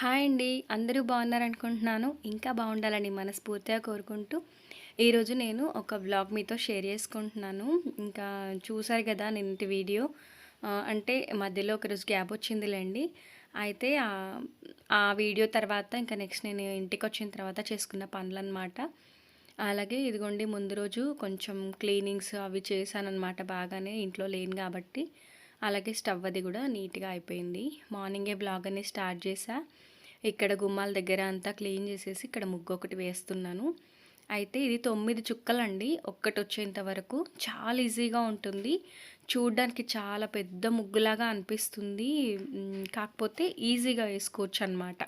Hi అండి. అందరూ బాగున్నారనుకుంటున్నాను. ఇంకా బాగుండాలని మనస్ఫూర్తిగా కోరుకుంటూ ఈరోజు నేను ఒక వ్లాగ్ మీతో షేర్ చేసుకుంటున్నాను. ఇంకా చూసారు కదా నిన్నటి వీడియో అంటే మధ్యలో ఒకరోజు గ్యాప్ వచ్చిందిలేండి. అయితే ఆ- వీడియో తర్వాత ఇంకా నెక్స్ట్ నేను ఇంటికి వచ్చిన తర్వాత చేసుకున్న పనులు అనమాట అలాగే ఇదిగోండి ముందు రోజు కొంచెం క్లీనింగ్స్ అవి చేశానమాట బాగానే. ఇంట్లో లేను కాబట్టి. అలాగే స్టవ్ అది కూడా నీట్గా అయిపోయింది. మార్నింగే బ్లాగ్ అనేది స్టార్ట్ చేసా ఇక్కడ గుమ్మాల దగ్గర అంతా క్లీన్ చేసేసి ఇక్కడ ముగ్గు ఒకటి వేస్తున్నాను. అయితే ఇది తొమ్మిది చుక్కలండి. ఒక్కటి వచ్చేంత వరకు చాలా ఈజీగా ఉంటుంది. చూడ్డానికి చాలా పెద్ద ముగ్గులాగా అనిపిస్తుంది. కాకపోతే ఈజీగా వేసుకోవచ్చు అనమాట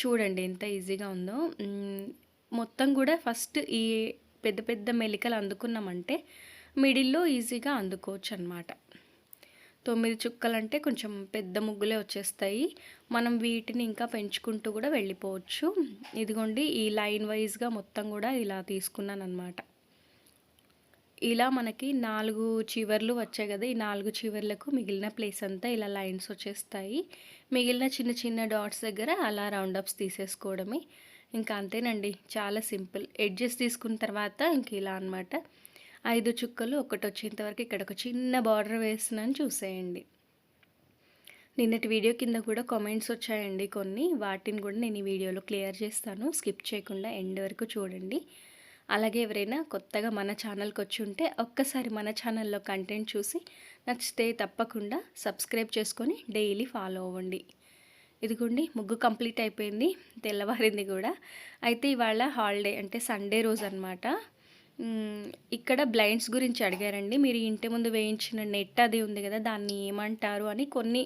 చూడండి ఎంత ఈజీగా ఉందో. మొత్తం కూడా ఫస్ట్ ఈ పెద్ద పెద్ద మెలికలు అందుకున్నామంటే మిడిల్లో ఈజీగా అందుకోవచ్చు అనమాట తొమ్మిది చుక్కలంటే కొంచెం పెద్ద ముగ్గులే వచ్చేస్తాయి. మనం వీటిని ఇంకా పెంచుకుంటూ కూడా వెళ్ళిపోవచ్చు. ఇదిగోండి ఈ లైన్ వైజ్గా మొత్తం కూడా ఇలా తీసుకున్నాను అనమాట ఇలా మనకి నాలుగు చివర్లు వచ్చాయి కదా ఈ నాలుగు చివర్లకు మిగిలిన ప్లేస్ అంతా ఇలా లైన్స్ వచ్చేస్తాయి. మిగిలిన చిన్న చిన్న డాట్స్ దగ్గర అలా రౌండప్స్ తీసేసుకోవడమే. ఇంకా అంతేనండి చాలా సింపుల్. ఎడ్జెస్ తీసుకున్న తర్వాత ఇంక ఇలా అనమాట ఐదు చుక్కలు ఒకటి వచ్చేంతవరకు ఇక్కడ ఒక చిన్న బార్డర్ వేస్తున్నాను చూసేయండి. నిన్నటి వీడియో కింద కూడా కామెంట్స్ వచ్చాయండి కొన్ని. వాటిని కూడా నేను ఈ వీడియోలో క్లియర్ చేస్తాను. స్కిప్ చేయకుండా ఎండ్ వరకు చూడండి. అలాగే ఎవరైనా కొత్తగా మన ఛానల్కి వచ్చి ఉంటే ఒక్కసారి మన ఛానల్లో కంటెంట్ చూసి నచ్చితే తప్పకుండా సబ్స్క్రైబ్ చేసుకొని డైలీ ఫాలో అవ్వండి. ఇదిగోండి ముగ్గు కంప్లీట్ అయిపోయింది తెల్లవారింది కూడా. అయితే ఇవాళ హాలిడే అంటే సండే రోజు అనమాట ఇక్కడ బ్లైండ్స్ గురించి అడిగారండి. మీరు ఇంటి ముందు వేయించిన నెట్ అది ఉంది కదా దాన్ని ఏమంటారు అని కొన్ని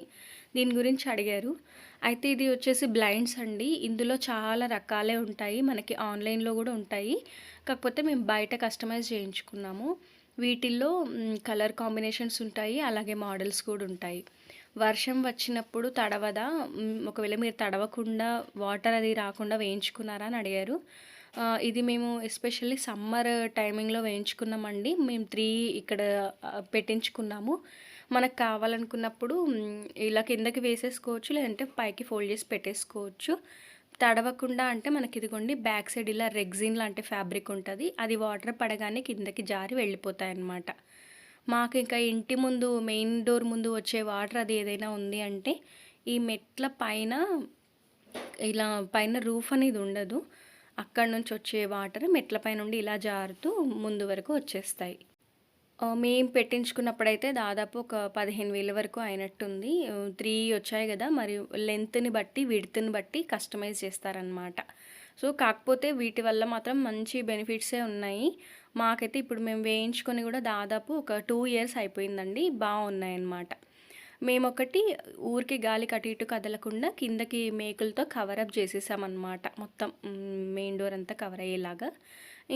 దీని గురించి అడిగారు. అయితే ఇది వచ్చేసి బ్లైండ్స్ అండి. ఇందులో చాలా రకాలే ఉంటాయి. మనకి ఆన్లైన్లో కూడా ఉంటాయి. కాకపోతే మేము బయట కస్టమైజ్ చేయించుకున్నాము. వీటిల్లో కలర్ కాంబినేషన్స్ ఉంటాయి. అలాగే మోడల్స్ కూడా ఉంటాయి. వర్షం వచ్చినప్పుడు తడవదా? ఒకవేళ మీరు తడవకుండా వాటర్ అది రాకుండా వేయించుకున్నారా అని అడిగారు. ఇది మేము ఎస్పెషల్లీ సమ్మర్ టైమింగ్లో వేయించుకున్నామండి. మేము త్రీ ఇక్కడ పెట్టించుకున్నాము. మనకు కావాలనుకున్నప్పుడు ఇలా కిందకి వేసేసుకోవచ్చు లేదంటే పైకి ఫోల్డ్ చేసి పెట్టేసుకోవచ్చు. తడవకుండా అంటే మనకి ఇదిగోండి బ్యాక్ సైడ్ ఇలా రెగ్జిన్ లాంటి ఫ్యాబ్రిక్ ఉంటుంది. అది వాటర్ పడగానే కిందకి జారి వెళ్ళిపోతాయి అన్నమాట మాకు ఇంకా ఇంటి ముందు మెయిన్ డోర్ ముందు వచ్చే వాటర్ అది ఏదైనా ఉంది అంటే ఈ మెట్ల పైన ఇలా పైన రూఫ్ అనేది ఉండదు. అక్కడి నుంచి వచ్చే వాటర్ మెట్లపై నుండి ఇలా జారుతూ ముందు వరకు వచ్చేస్తాయి. మేము పెట్టించుకున్నప్పుడైతే దాదాపు ఒక పదిహేను వేల వరకు అయినట్టుంది. త్రీ వచ్చాయి కదా మరియు లెంత్ని బట్టి విడ్త్ని బట్టి కస్టమైజ్ చేస్తారనమాట సో కాకపోతే వీటి వల్ల మాత్రం మంచి బెనిఫిట్సే ఉన్నాయి. మాకైతే ఇప్పుడు మేము వేయించుకొని కూడా దాదాపు ఒక టూ ఇయర్స్ అయిపోయిందండి బాగున్నాయి అన్నమాట మేము ఒకటి ఊరికి గాలి కటు ఇటు కదలకుండా కిందకి మేకులతో కవరప్ చేసేసామన్నమాట. మొత్తం మెయిన్ డోర్ అంతా కవర్ అయ్యేలాగా.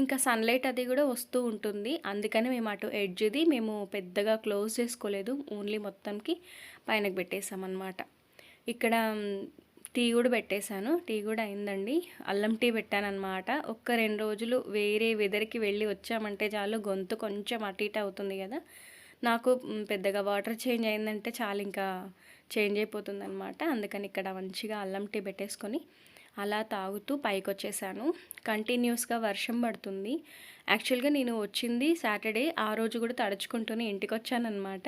ఇంకా సన్లైట్ అది కూడా వస్తూ ఉంటుంది. అందుకని మేము అటు ఎడ్జ్ది మేము పెద్దగా క్లోజ్ చేసుకోలేదు. ఓన్లీ మొత్తంకి పైనకి పెట్టేసామన్నమాట. ఇక్కడ టీ కూడా పెట్టేశాను. టీ కూడా అయిందండి. అల్లం టీ పెట్టానన్నమాట. ఒక్క రెండు రోజులు వేరే వెదర్కి వెళ్ళి వచ్చామంటే చాలు గొంతు కొంచెం అటు ఇటు అవుతుంది కదా. నాకు పెద్దగా వాటర్ చేంజ్ అయిందంటే చాలా ఇంకా చేంజ్ అయిపోతుంది అనమాట అందుకని ఇక్కడ మంచిగా అల్లం టీ పెట్టేసుకొని అలా తాగుతూ పైకి వచ్చేసాను కంటిన్యూస్గా వర్షం పడుతుంది. యాక్చువల్గా నేను వచ్చింది సాటర్డే ఆ రోజు కూడా తడుచుకుంటూనే ఇంటికి వచ్చానమాట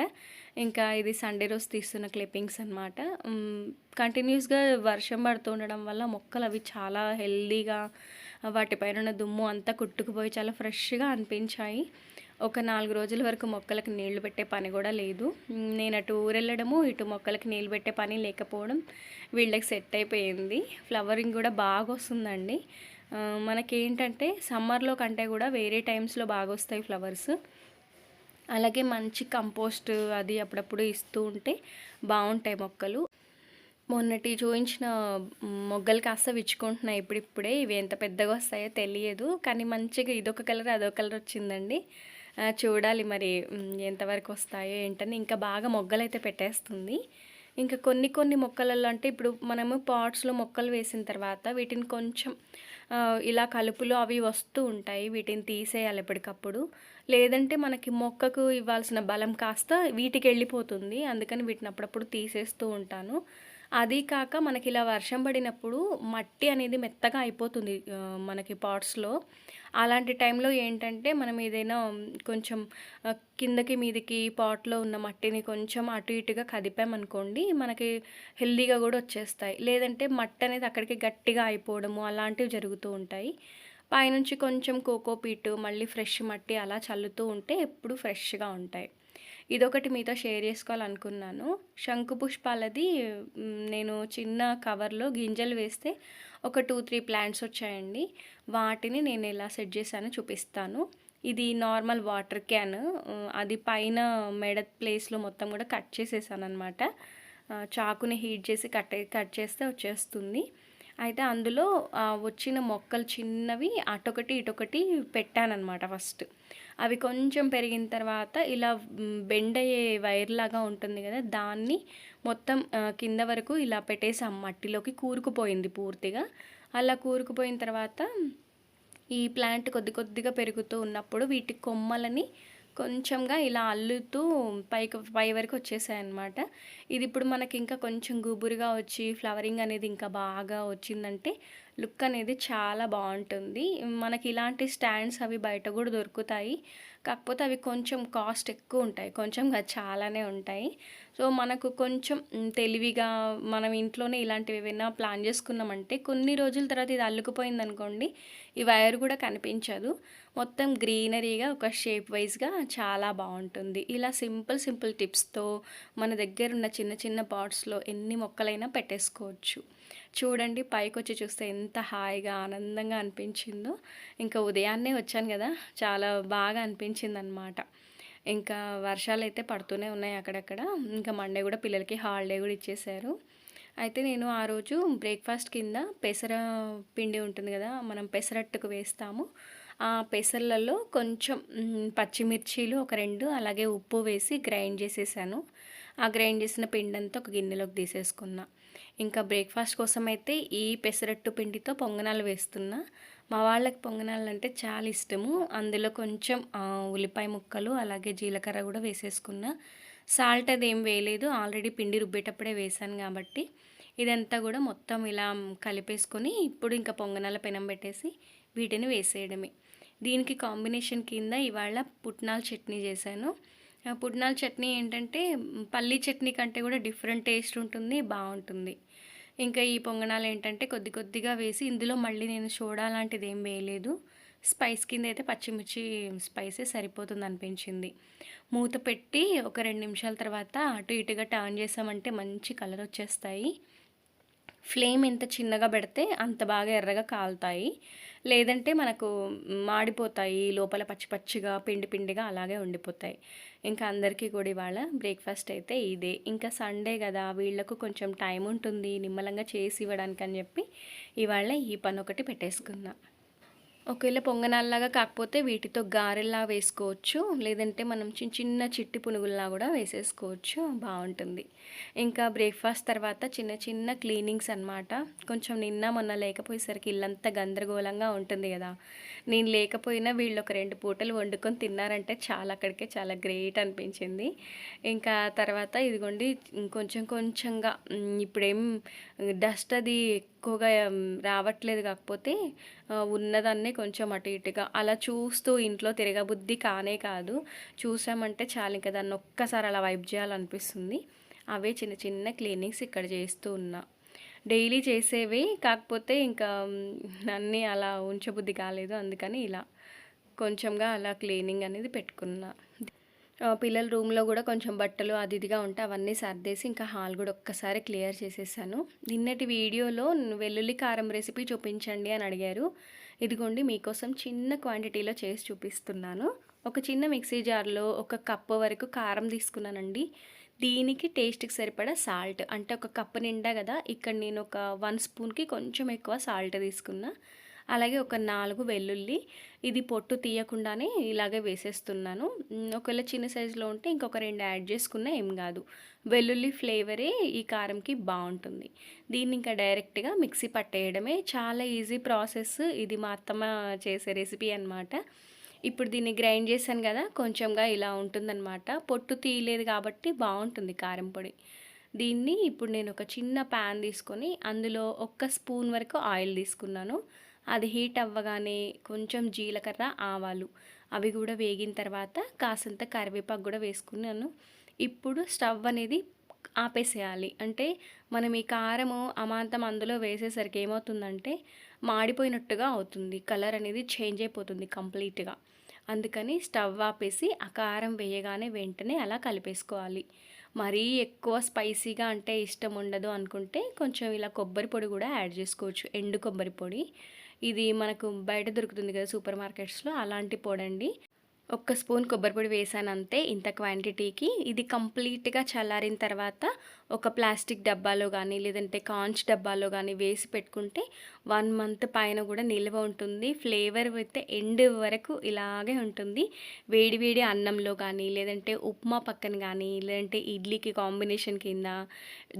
ఇంకా ఇది సండే రోజు తీస్తున్న క్లిప్పింగ్స్ అనమాట కంటిన్యూస్గా వర్షం పడుతూ ఉండడం వల్ల మొక్కలు అవి చాలా హెల్దీగా వాటిపైన ఉన్న దుమ్ము అంతా కుట్టుకుపోయి చాలా ఫ్రెష్గా అనిపించాయి. ఒక నాలుగు రోజుల వరకు మొక్కలకు నీళ్ళు పెట్టే పని కూడా లేదు. నేను అటు ఊరెళ్ళడము ఇటు మొక్కలకి నీళ్ళు పెట్టే పని లేకపోవడం వీళ్ళకి సెట్ అయిపోయింది. ఫ్లవరింగ్ కూడా బాగా వస్తుందండి. మనకేంటంటే సమ్మర్లో కంటే కూడా వేరే టైమ్స్లో బాగా వస్తాయి ఫ్లవర్స్. అలాగే మంచి కంపోస్ట్ అది అప్పుడప్పుడు ఇస్తూ ఉంటే బాగుంటాయి మొక్కలు. మొన్నటి చూపించిన మొగ్గలు కాస్త విచ్చుకుంటున్నాయి ఇప్పుడిప్పుడే. ఇవి ఎంత పెద్దగా వస్తాయో తెలియదు. కానీ మంచిగా ఇదొక కలర్ అదొక కలర్ వచ్చిందండి. చూడాలి మరి ఎంతవరకు వస్తాయో ఏంటని. ఇంకా బాగా మొగ్గలు అయితే పెట్టేస్తుంది. ఇంకా కొన్ని కొన్ని మొక్కలలో అంటే ఇప్పుడు మనము పాట్స్లో మొక్కలు వేసిన తర్వాత వీటిని కొంచెం ఇలా కలుపులు అవి వస్తూ ఉంటాయి. వీటిని తీసేయాలి ఎప్పటికప్పుడు. లేదంటే మనకి మొక్కకు ఇవ్వాల్సిన బలం కాస్త వీటికి వెళ్ళిపోతుంది. అందుకని వీటిని అప్పుడప్పుడు తీసేస్తూ ఉంటాను. అది కాక మనకి ఇలా వర్షం పడినప్పుడు మట్టి అనేది మెత్తగా అయిపోతుంది మనకి పాట్స్‌లో. అలాంటి టైంలో ఏంటంటే మనం ఏదైనా కొంచెం కిందకి మీదకి పాట్‌లో ఉన్న మట్టిని కొంచెం అటు ఇటుగా కదిపామనుకోండి మనకి హెల్తీగా కూడా వచ్చేస్తాయి. లేదంటే మట్టి అనేది అక్కడికి గట్టిగా అయిపోవడము అలాంటివి జరుగుతూ ఉంటాయి. పైనుంచి కొంచెం కోకోపీట్ మళ్ళీ ఫ్రెష్ మట్టి అలా చల్లుతూ ఉంటే ఎప్పుడు ఫ్రెష్‌గా ఉంటాయి. ఇదొకటి మీతో షేర్ చేసుకోవాలనుకున్నాను. శంకు పుష్పాలది నేను చిన్న కవర్‌లో గింజలు వేస్తే ఒక 2, 3 ప్లాంట్స్ వచ్చాయండి. వాటిని నేను ఎలా సెట్ చేశానో చూపిస్తాను. ఇది నార్మల్ వాటర్ క్యాన్. అది పైన మెడ ప్లేస్‌లో మొత్తం కూడా కట్ చేసేసాను అనమాట చాకుని హీట్ చేసి కట్ కట్ చేస్తే వచ్చేస్తుంది. అయితే అందులో వచ్చిన మొక్కలు చిన్నవి అటొకటి, ఇటొకటి పెట్టానమాట ఫస్ట్. అవి కొంచెం పెరిగిన తర్వాత ఇలా బెండ్ అయ్యే వైర్‌లాగా ఉంటుంది కదా దాన్ని మొత్తం కింద వరకు ఇలా పెట్టేసాం మట్టిలోకి కూరుకుపోయింది పూర్తిగా. అలా కూరుకుపోయిన తర్వాత ఈ ప్లాంట్ కొద్ది కొద్దిగా పెరుగుతూ ఉన్నప్పుడు వీటి కొమ్మలని కొంచెంగా ఇలా అల్లుతూ పైకి పై వరకు వచ్చేసాయి అనమాట ఇది ఇప్పుడు మనకి ఇంకా కొంచెం గుబురుగా వచ్చి ఫ్లవరింగ్ అనేది ఇంకా బాగా వచ్చిందంటే లుక్ అనేది చాలా బాగుంటుంది మనకి ఇలాంటి స్టాండ్స్ అవి బయట కూడా దొరుకుతాయి. కాకపోతే అవి కొంచెం కాస్ట్ ఎక్కువ ఉంటాయి కొంచెం చాలానే ఉంటాయి. సో, మనకు కొంచెం తెలివిగా మనం ఇంట్లోనే ఇలాంటివి ఏమైనా ప్లాన్ చేసుకున్నామంటే కొన్ని రోజుల తర్వాత ఇది అల్లుకుపోయిందనుకోండి ఈ వైర్ కూడా కనిపించదు. మొత్తం గ్రీనరీగా ఒక షేప్ వైస్‌గా చాలా బాగుంటుంది ఇలా సింపుల్ సింపుల్ టిప్స్‌తో మన దగ్గర ఉన్న చిన్న చిన్న పాట్స్‌లో ఎన్ని మొక్కలైనా పెట్టేసుకోవచ్చు. చూడండి పైకొచ్చి చూస్తే ఎంత హాయిగా, ఆనందంగా అనిపించిందో. ఇంకా ఉదయాన్నే వచ్చాను కదా చాలా బాగా అనిపించింది అనమాట ఇంకా వర్షాలు అయితే పడుతూనే ఉన్నాయి అక్కడక్కడ. ఇంకా మండే కూడా పిల్లలకి హాలిడే కూడా ఇచ్చేశారు. అయితే నేను ఆ రోజు బ్రేక్‌ఫాస్ట్ కింద పెసర పిండి ఉంటుంది కదా మనం పెసరట్టుకు వేస్తాము. ఆ పెసర్లలో కొంచెం పచ్చిమిర్చీలు ఒక రెండు అలాగే ఉప్పు వేసి గ్రైండ్ చేసేసాను. ఆ గ్రైండ్ చేసిన పిండి అంతా ఒక గిన్నెలోకి తీసేసుకున్నాను ఇంకా బ్రేక్‌ఫాస్ట్ కోసం అయితే ఈ పెసరట్టు పిండితో పొంగనాలు వేస్తున్నా. మా వాళ్ళకి పొంగనాలంటే చాలా ఇష్టము. అందులో కొంచెం ఉల్లిపాయ ముక్కలు అలాగే జీలకర్ర కూడా వేసేసుకున్నా. సాల్ట్ అది ఏం వేయలేదు. ఆల్రెడీ పిండి రుబ్బేటప్పుడే వేశాను కాబట్టి ఇదంతా కూడా మొత్తం ఇలా కలిపేసుకొని ఇప్పుడు ఇంకా పొంగనాల పెనం పెట్టేసి వీటిని వేసేయడమే. దీనికి కాంబినేషన్ కింద ఇవాళ పుట్నాల చట్నీ చేశాను. పుట్నాల చట్నీ ఏంటంటే పల్లీ చట్నీ కంటే కూడా డిఫరెంట్ టేస్ట్ ఉంటుంది. బాగుంటుంది ఇంకా ఈ పొంగనాలు ఏంటంటే కొద్ది కొద్దిగా వేసి ఇందులో మళ్ళీ నేను సోడా ఏం వేయలేదు. స్పైస్ కింద అయితే పచ్చిమిర్చి స్పైసే సరిపోతుందనిపించింది. మూత పెట్టి ఒక రెండు నిమిషాల తర్వాత అటు ఇటుగా టర్న్ చేసామంటే మంచి కలర్ వచ్చేస్తాయి. ఫ్లేమ్ ఎంత చిన్నగా పెడితే అంత బాగా ఎర్రగా కాలుతాయి. లేదంటే మనకు మాడిపోతాయి. లోపల పచ్చి పచ్చిగా, పిండి పిండిగా అలాగే ఉండిపోతాయి. ఇంకా అందరికీ కూడా ఇవాళ బ్రేక్‌ఫాస్ట్ అయితే ఇదే. ఇంకా సండే కదా వీళ్ళకు కొంచెం టైం ఉంటుంది నిమ్మలంగా చేసి ఇవ్వడానికి అని చెప్పి ఇవాళ ఈ పని ఒకటి పెట్టేసుకున్నా. ఒకవేళ పొంగనాల్లాగా కాకపోతే వీటితో గారెల్లా వేసుకోవచ్చు. లేదంటే మనం చిన్న చిన్న చిట్టి పునుగుల్లా కూడా వేసేసుకోవచ్చు. బాగుంటుంది ఇంకా బ్రేక్‌ఫాస్ట్ తర్వాత చిన్న చిన్న క్లీనింగ్స్ అనమాట. కొంచెం నిన్న మొన్న లేకపోయేసరికి ఇల్లంతా గందరగోళంగా ఉంటుంది కదా నేను లేకపోయినా వీళ్ళు ఒక రెండు పూటలు వండుకొని తిన్నారంటే చాలా అక్కడికే చాలా గ్రేట్ అనిపించింది. ఇంకా తర్వాత ఇదిగోండి కొంచెం కొంచెంగా ఇప్పుడేం డస్ట్ అది ఎక్కువగా రావట్లేదు కాకపోతే ఉన్నదాన్ని ఉన్నదాన్నే కొంచెం అటు ఇటుగా అలా చూస్తూ ఇంట్లో తిరగబుద్ధి కానే కాదు. చూసామంటే చాలు ఇంకా దాన్ని ఒక్కసారి అలా వైబ్ చేయాలనిపిస్తుంది. అవే చిన్న చిన్న క్లీనింగ్స్ ఇక్కడ చేస్తూ ఉన్నా. డైలీ చేసేవి కాకపోతే ఇంకా అన్నీ అలా ఉంచబుద్ధి కాలేదు. అందుకని ఇలా కొంచెంగా అలా క్లీనింగ్ అనేది పెట్టుకున్నా. పిల్లల రూమ్‌లో కూడా కొంచెం బట్టలు అది ఇదిగా ఉంటే అవన్నీ సర్దేసి ఇంకా హాల్ కూడా ఒక్కసారి క్లియర్ చేసేసాను. నిన్నటి వీడియోలో వెల్లుల్లి కారం రెసిపీ చూపించండి అని అడిగారు. ఇదిగోండి మీకోసం చిన్న క్వాంటిటీలో చేసి చూపిస్తున్నాను. ఒక చిన్న మిక్సీ జార్‌లో ఒక కప్పు వరకు కారం తీసుకున్నానండి. దీనికి టేస్ట్‌కి సరిపడా సాల్ట్ అంటే ఒక కప్పు నిండా కదా ఇక్కడ నేను ఒక వన్ స్పూన్‌కి కొంచెం ఎక్కువ సాల్ట్ తీసుకున్నా. అలాగే ఒక నాలుగు వెల్లుల్లి ఇది పొట్టు తీయకుండానే ఇలాగే వేసేస్తున్నాను. ఒకవేళ చిన్న సైజులో ఉంటే ఇంకొక రెండు యాడ్ చేసుకున్నా ఏం కాదు వెల్లుల్లి ఫ్లేవరే ఈ కారంకి బాగుంటుంది దీన్ని ఇంకా డైరెక్ట్‌గా మిక్సీ పట్టేయడమే. చాలా ఈజీ ప్రాసెస్. ఇది మా అత్తమ్మ చేసే రెసిపీ అనమాట. ఇప్పుడు దీన్ని గ్రైండ్ చేశాను కదా కొంచెంగా ఇలా ఉంటుందనమాట. పొట్టు తీయలేదు కాబట్టి బాగుంటుంది కారం పొడి. దీన్ని ఇప్పుడు నేను ఒక చిన్న ప్యాన్ తీసుకొని అందులో ఒక్క స్పూన్ వరకు ఆయిల్ తీసుకున్నాను. అది హీట్ అవ్వగానే కొంచెం జీలకర్ర ఆవాలు అవి కూడా వేగిన తర్వాత కాసంత కరివేపాకు కూడా వేసుకున్నాను. ఇప్పుడు స్టవ్ అనేది ఆపేసేయాలి. అంటే మనం ఈ కారము అమాంతం అందులో వేసేసరికి ఏమవుతుందంటే మాడిపోయినట్టుగా అవుతుంది. కలర్ అనేది చేంజ్ అయిపోతుంది కంప్లీట్గా. అందుకని స్టవ్ ఆపేసి ఆ కారం వేయగానే వెంటనే అలా కలిపేసుకోవాలి. మరీ ఎక్కువ స్పైసీగా అంటే ఇష్టం ఉండదు అనుకుంటే కొంచెం ఇలా కొబ్బరి పొడి కూడా యాడ్ చేసుకోవచ్చు. ఎండు కొబ్బరి పొడి. ఇది మనకు బయట దొరుకుతుంది కదా సూపర్ మార్కెట్స్లో అలాంటి పొడి అండి ఒక్క స్పూన్ కొబ్బరి పొడి వేసాను అంతే ఇంత క్వాంటిటీకి. ఇది కంప్లీట్గా చల్లారిన తర్వాత ఒక ప్లాస్టిక్ డబ్బాలో కానీ లేదంటే కాంచ్ డబ్బాలో కానీ వేసి పెట్టుకుంటే వన్ మంత్ పైన కూడా నిల్వ ఉంటుంది. ఫ్లేవర్ అయితే ఎండ్ వరకు ఇలాగే ఉంటుంది. వేడి వేడి అన్నంలో కానీ లేదంటే ఉప్మా పక్కన కానీ లేదంటే ఇడ్లీకి కాంబినేషన్ కింద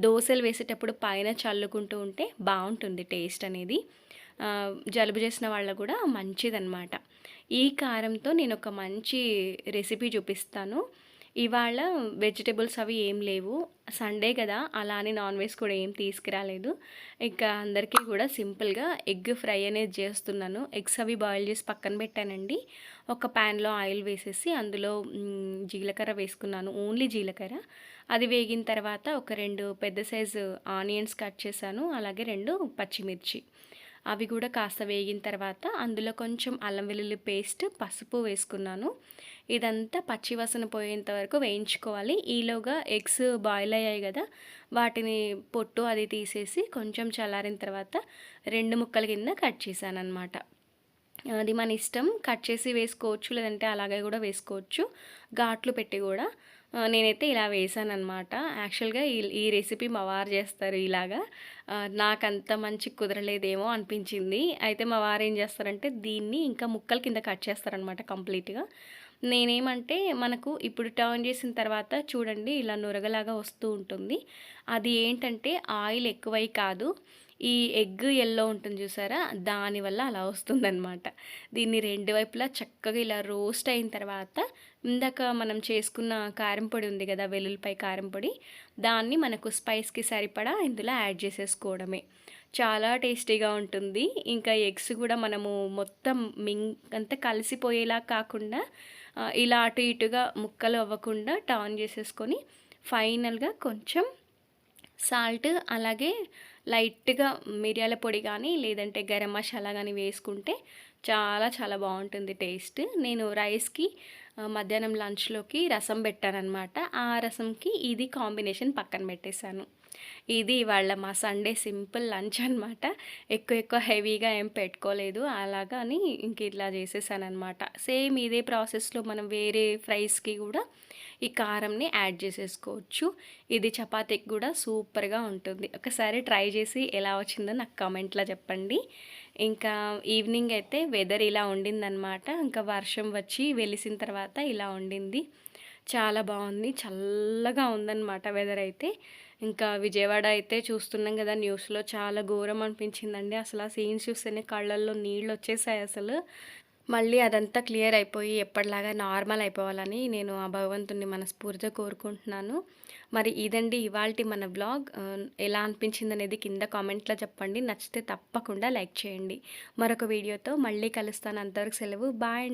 దోశలు వేసేటప్పుడు పైన చల్లుకుంటూ ఉంటే బాగుంటుంది టేస్ట్ అనేది. జలుబు చేసిన వాళ్ళకు కూడా మంచిదన్నమాట. ఈ కారంతో నేను ఒక మంచి రెసిపీ చూపిస్తాను. ఇవాళ వెజిటేబుల్స్ అవి ఏం లేవు. సండే కదా అలా అని నాన్ వెజ్ కూడా ఏం తీసుకురాలేదు. ఇక అందరికీ కూడా సింపుల్గా ఎగ్ ఫ్రై అనేది చేస్తున్నాను. ఎగ్స్ అవి బాయిల్ చేసి పక్కన పెట్టానండి. ఒక ప్యాన్లో ఆయిల్ వేసేసి అందులో జీలకర్ర వేసుకున్నాను. ఓన్లీ జీలకర్ర. అది వేగిన తర్వాత ఒక రెండు పెద్ద సైజు ఆనియన్స్ కట్ చేశాను. అలాగే రెండు పచ్చిమిర్చి. అవి కూడా కాస్త వేగిన తర్వాత అందులో కొంచెం అల్లం వెల్లుల్లి పేస్ట్ పసుపు వేసుకున్నాను. ఇదంతా పచ్చివాసన పోయేంత వరకు వేయించుకోవాలి. ఈలోగా ఎగ్స్ బాయిల్ అయ్యాయి కదా వాటిని పొట్టు అది తీసేసి కొంచెం చల్లారిన తర్వాత రెండు ముక్కల కింద కట్ చేశాను అనమాట అది మన ఇష్టం. కట్ చేసి వేసుకోవచ్చు లేదంటే అలాగే కూడా వేసుకోవచ్చు. ఘాట్లు పెట్టి కూడా నేనైతే ఇలా వేసాను అనమాట యాక్చువల్గా ఈ ఈ రెసిపీ మా వారు చేస్తారు ఇలాగా. నాకు అంత మంచి కుదరలేదేమో అనిపించింది. అయితే మా వారు ఏం చేస్తారంటే దీన్ని ఇంకా ముక్కల కింద కట్ చేస్తారనమాట కంప్లీట్గా. నేనేమంటే మనకు ఇప్పుడు టర్న్ చేసిన తర్వాత చూడండి ఇలా నురగలాగా వస్తూ ఉంటుంది. అది ఏంటంటే ఆయిల్ ఎక్కువై కాదు. ఈ ఎగ్ ఎల్లో ఉంటుంది చూసారా? దానివల్ల అలా వస్తుందన్నమాట. దీన్ని రెండు వైపులా చక్కగా ఇలా రోస్ట్ అయిన తర్వాత ఇందాక మనం చేసుకున్న కారం పొడి ఉంది కదా వెల్లుల్లిపై కారం పొడి దాన్ని మనకు స్పైస్కి సరిపడా ఇందులో యాడ్ చేసేసుకోవడమే. చాలా టేస్టీగా ఉంటుంది. ఇంకా ఎగ్స్ కూడా మనము మొత్తం మింగ్ అంతా కలిసిపోయేలా కాకుండా ఇలా అటు ఇటుగా ముక్కలు అవ్వకుండా టర్న్ చేసేసుకొని ఫైనల్గా కొంచెం సాల్ట్ అలాగే లైట్గా మిరియాల పొడి కానీ లేదంటే గరం మసాలా కానీ వేసుకుంటే చాలా చాలా బాగుంటుంది టేస్ట్. నేను రైస్కి మధ్యాహ్నం లంచ్లోకి రసం పెట్టానమాట ఆ రసంకి ఇది కాంబినేషన్ పక్కన పెట్టేశాను. ఇది వాళ్ళ మా సండే సింపుల్ లంచ్ అనమాట ఎక్కువ ఎక్కువ హెవీగా ఏం పెట్టుకోలేదు. అలాగని ఇంక ఇట్లా చేసేసాను అనమాట సేమ్ ఇదే ప్రాసెస్లో మనం వేరే ఫ్రైస్కి కూడా ఈ కారంని యాడ్ చేసేసుకోవచ్చు. ఇది చపాతీకి కూడా సూపర్గా ఉంటుంది. ఒకసారి ట్రై చేసి ఎలా వచ్చిందో నాకు కామెంట్లో చెప్పండి. ఇంకా ఈవినింగ్ అయితే వెదర్ ఇలా ఉండిందనమాట ఇంకా వర్షం వచ్చి వెలిసిన తర్వాత ఇలా ఉండింది. చాలా బాగుంది. చల్లగా ఉందన్నమాట వెదర్ అయితే. ఇంకా విజయవాడ అయితే చూస్తున్నాం కదా న్యూస్లో. చాలా ఘోరం అనిపించిందండి. అసలు ఆ సీన్స్ చూస్తేనే కళ్ళల్లో నీళ్ళు వచ్చేసాయి అసలు. మళ్ళీ అదంతా క్లియర్ అయిపోయి ఎప్పటిలాగా నార్మల్ అయిపోవాలని నేను ఆ భగవంతుని మనస్ఫూర్తిగా కోరుకుంటున్నాను. మరి ఇదండి ఇవాళ మన బ్లాగ్ ఎలా అనిపించింది అనేది కింద కామెంట్లో చెప్పండి. నచ్చితే తప్పకుండా లైక్ చేయండి. మరొక వీడియోతో మళ్ళీ కలుస్తాను. అంతవరకు సెలవు. బాయ్